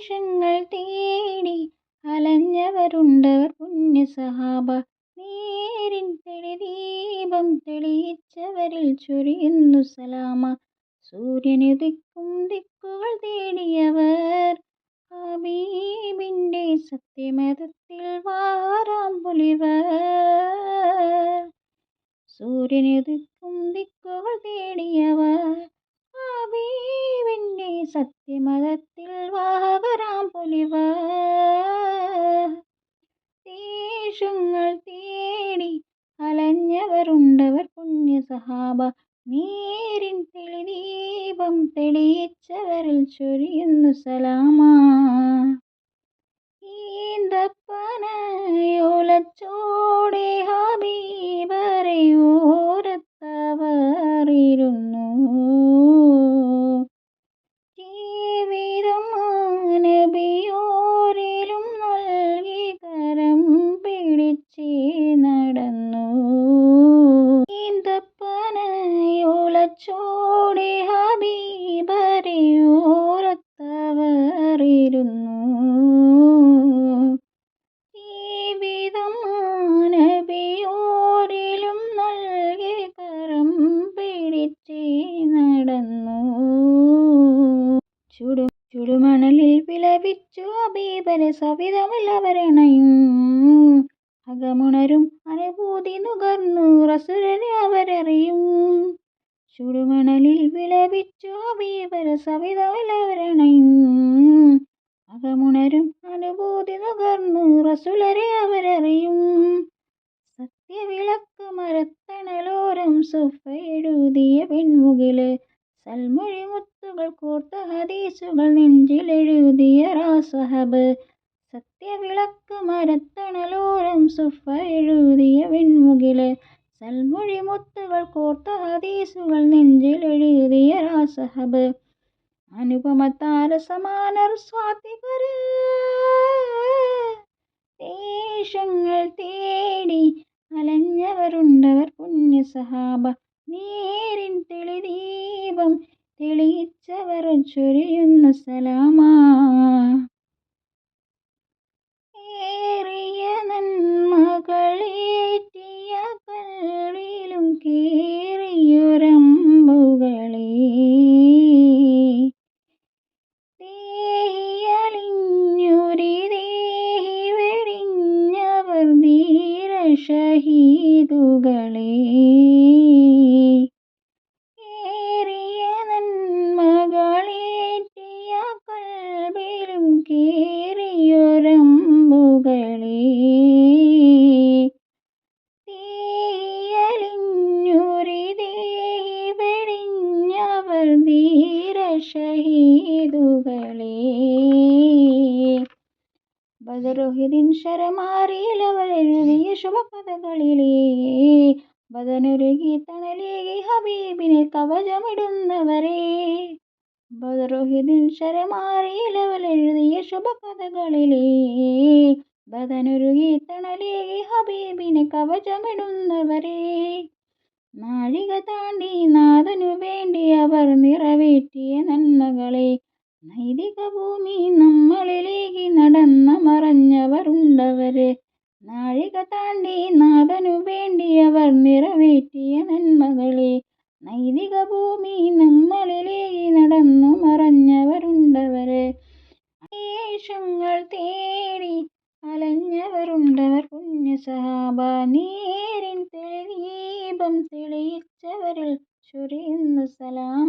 ദേശങ്ങൾ തേടി അലഞ്ഞവരുണ്ടവർ പുണ്യ സഹാബ നേരിൻ തെളിദീപം തെളിയിച്ചവരിൽ ചൊരിയുന്നു സലാമ. സൂര്യനുദിക്കും ദിക്കുകൾ തേടിയവർ. ഹബീബിന്റെ സത്യമതത്തിൽ വാരാം പുലിവർ. സൂര്യനുദിക്കും ദിക്കുകൾ തേടിയവർ. ഹബീബിന്റെ സത്യമതത്തിൽ വാവരാം പൊലിവ. ദേശങ്ങൾ തേടി അലഞ്ഞവരുണ്ടവർ പുണ്യ സഹാബ നേരിൻ തെളിദീപം തെളിയിച്ചവരിൽ ചൊരിയുന്നു സലാമ. ഈന്തപ്പനയോലച്ചോടെ ചുടു ചുടുമണലിൽ വിളവിച്ചു ഹബീബരെ സവിധമല്ലവരണയും അകമുണരും അനുഭൂതി നുകർന്നു റസുരനെ അവരറിയും. ചുടുമണലിൽ വിളവിച്ചു ഹബീബരെ സവിധമല്ലവരണയും അകമുണരും അനുഭൂതി നുകർന്നു റസുലരെ അവരറിയും. സത്യവിളക്ക് മരത്തണലോരം സുഫ എഴുതിയ പെൺമുകിൽ സൽമൊഴി മുത്തുകൾ കോർത്ത ഹദീസുകൾ നെഞ്ചിലെഴുതിയ റാസഹബ് സത്യവിളക്ക് മരത്തണലോരം സുഫ എഴുതിയ വെൺമുകിൽ. സൽമൊഴി മുത്തുകൾ കോർത്ത ഹദീസുകൾ നെഞ്ചിലെഴുതിയ റാസഹബ് അനുപമ താരസമാനർ സ്വാതികര് ദേശങ്ങൾ തേടി അലഞ്ഞവരുണ്ടവർ പുണ്യ സഹാബ നേരിൻ തെളിദീപം തെളിയിച്ചവർ ചൊരിയുന്ന സലാമാ. ഏറിയ നന്മകളേറ്റിയ കൽവിലും കേറിയൊരമ്പുകളേ. ദേഹിയലിഞ്ഞൊരി ദേഹി വെടിഞ്ഞവർ ധീര ഷഹീദുകളേ ബദറുഹിദിൻ ശരമാറിയിലവർ എഴുതിയ ശുഭകഥകളിലേ ബദനുരുകി തണലേകി ഹബീബിനെ കവചമിടുന്നവരേ. ബദറുഹിദിൻ ശരമാറിയിലവർ എഴുതിയ ശുഭകഥകളിലേ ബദനുരുകി തണലേകി ഹബീബിനെ കവചമിടുന്നവരേ. നാഴിക താണ്ടി നാഥനു വേണ്ടി അവർ നടന്ന മറഞ്ഞവരുണ്ടവരെ. നാഴിക താണ്ടി നാഥനു വേണ്ടി അവർ നിറവേറ്റിയ നന്മകളെ. നൈതിക ഭൂമി നമ്മളിലേക്ക് നടന്നു മറഞ്ഞവരുണ്ടവരെ. ശേഷങ്ങൾ തേടി അലഞ്ഞവരുണ്ടവർ പുണ്യ സഹാബ. നേരിൻ തെളിദീപം തെളിയിച്ചവരിൽ ചൊരിയുന്നു സലാം.